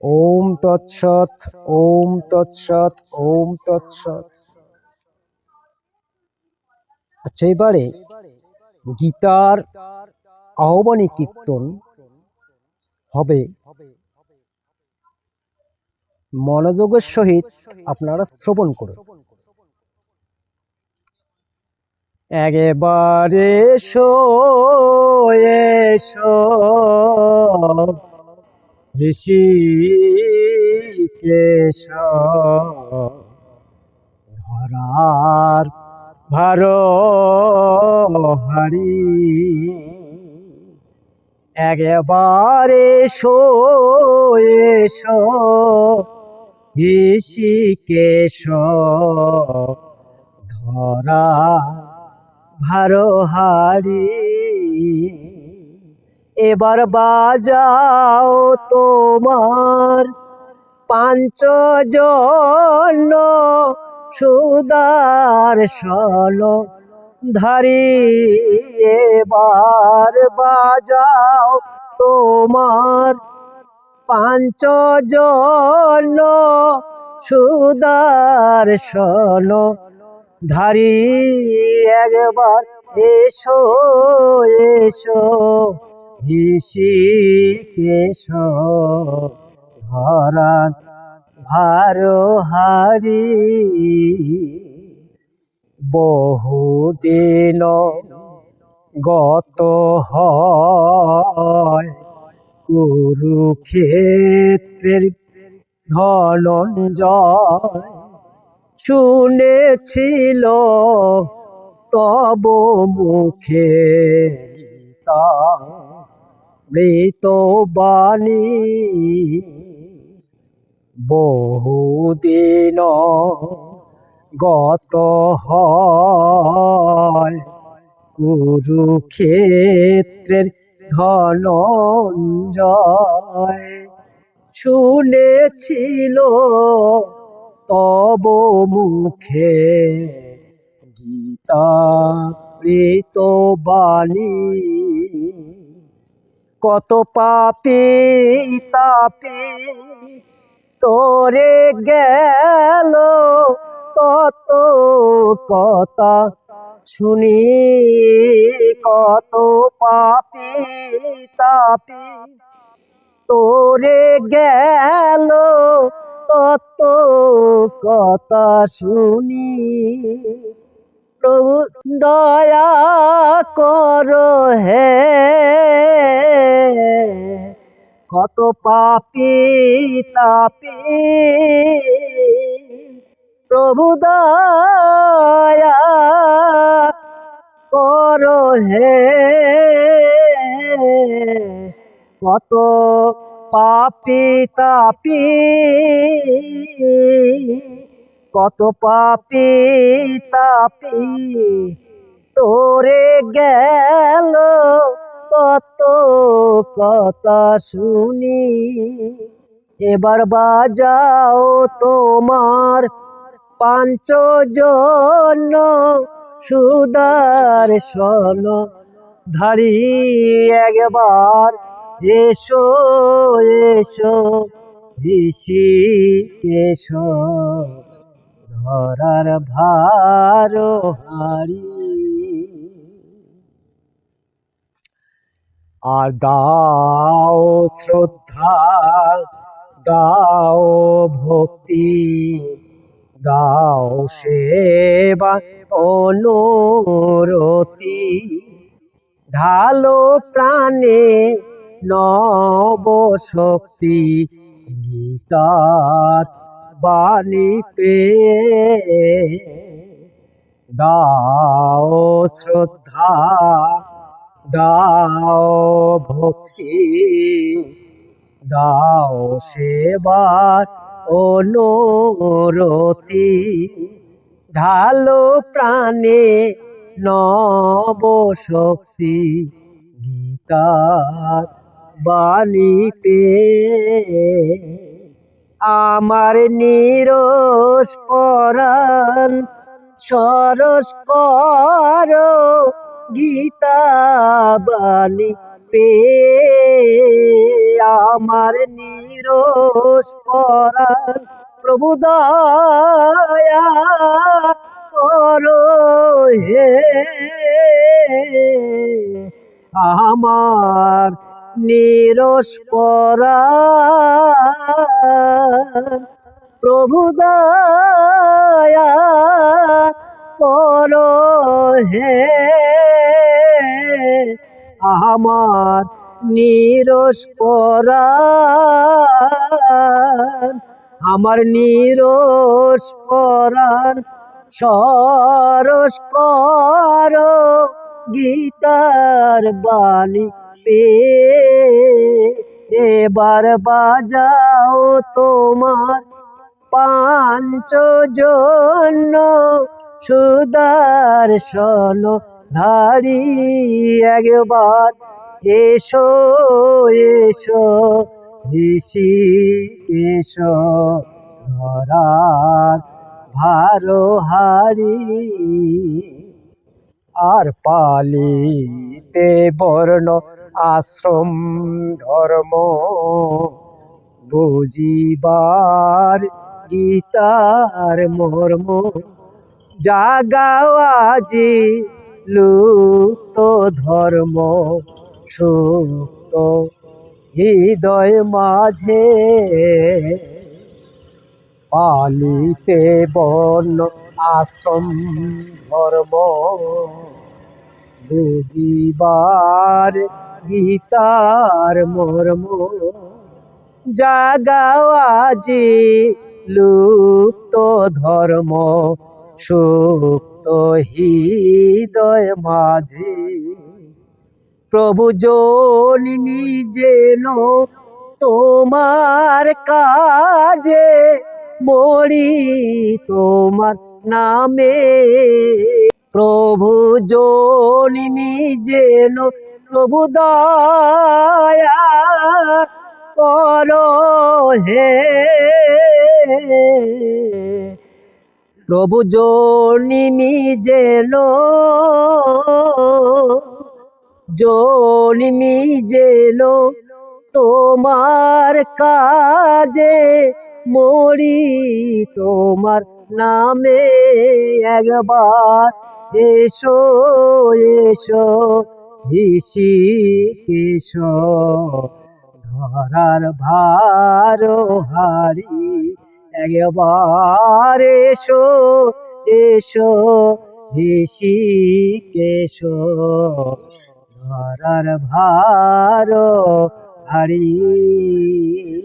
ওম তৎসৎ ওম তৎসৎ ওম তৎসৎ। আচ্ছা এবারে গীতার আহ্বানী কীর্তন হবে। মনোযোগের সহিত আপনারা শ্রবণ করুন। একেবারে এসো ঋষিকেশ ধরার ভার হারি একেবারে এসো এসো ঋষিকেশ ধরা ভারো হারি এবার বাজাও তোমার পাঞ্চজন সুদার সল ধারি এবার বাজাও তোমার পাঞ্চজন সুদার সল ধারি একবার এসো এসো। কেশ ধরান ভারো হারি। বহুদিন গত হয় কুরুক্ষেত্রের ধনঞ্জয়। শুনেছিল তব মুখে গীতা। মৃত বাণী বহুদিন গত হয়। কুরুক্ষেত্রের ধনঞ্জয় শুনেছিল তব মুখে গীতা মৃত বাণী। কত পাপি তাপি তোরে গেল, কত কথা শুনি, কত পাপি তাপি তোরে গেল, কত কথা শুনি। প্রভু দয়া কর হে। কত পাপি তাপি। প্রভু দয়া কর হে। কত পাপি তাপি। কত পাপি তাপি তোরে গেল, কত কথা শুনি। এবার বাজাও তোমার পাঞ্চ পাঞ্চজন সুদার সন ধারি একবার। এসো এসো, ঋষিকেশ। ধরার ভার হারি। আর দাও শ্রদ্ধা, দাও ভক্তি, দাও সেবা অনুরতি। ঢালো প্রাণে নব শক্তি, গীতার বাণী পে দাও শ্রদ্ধা, দাও ভক্তি, দাও সেবার অনুরতি। ঢালো প্রাণে নব শক্তি, গীতার বাণী পে আমার নিরস পরাণ, সরস কর গীতা পে আমার নিরোষ পরাণ, প্রভু দয়া করো হে। আমার নিরোষ পরাণ প্রভু দয়া করো হে। আমার নিরস পরাণ, আমার নিরস পরাণ, সরস কর গীতার বাণী পে। এবার বাজাও তোমার পাঞ্চজন্য সুদর্শন ধারি একবার। এসো এসো, ঋষি, এসো, ধরার ভারো হারি আর পালিতে বর্ণ আশ্রম ধর্ম বুঝিবার গীতার মর্ম। জাগাও আজি লুপ্ত ধর্ম, সুপ্ত হৃদয় মাঝে। পালিতে বর্ণ আশ্রম ধর্ম বুঝিবার গীতার মর্ম জাগাও আজি লুপ্ত ধর্ম, সুপ্ত হৃদয় মাঝে। প্রভু জনিমি যেন তোমার কাজে, মরি তোমার নামে। প্রভু জনিমি যেন প্রভু দয়া করো হে। প্রভু জনিমি যেন জনিমি যেন তোমার কাজে মরি, তোমার নামে একবার এসো এসো। ঋষি কেশ ধরার ভার হারি। একবার এসো এসো ঋষি কেশ ধরার ভার হারি।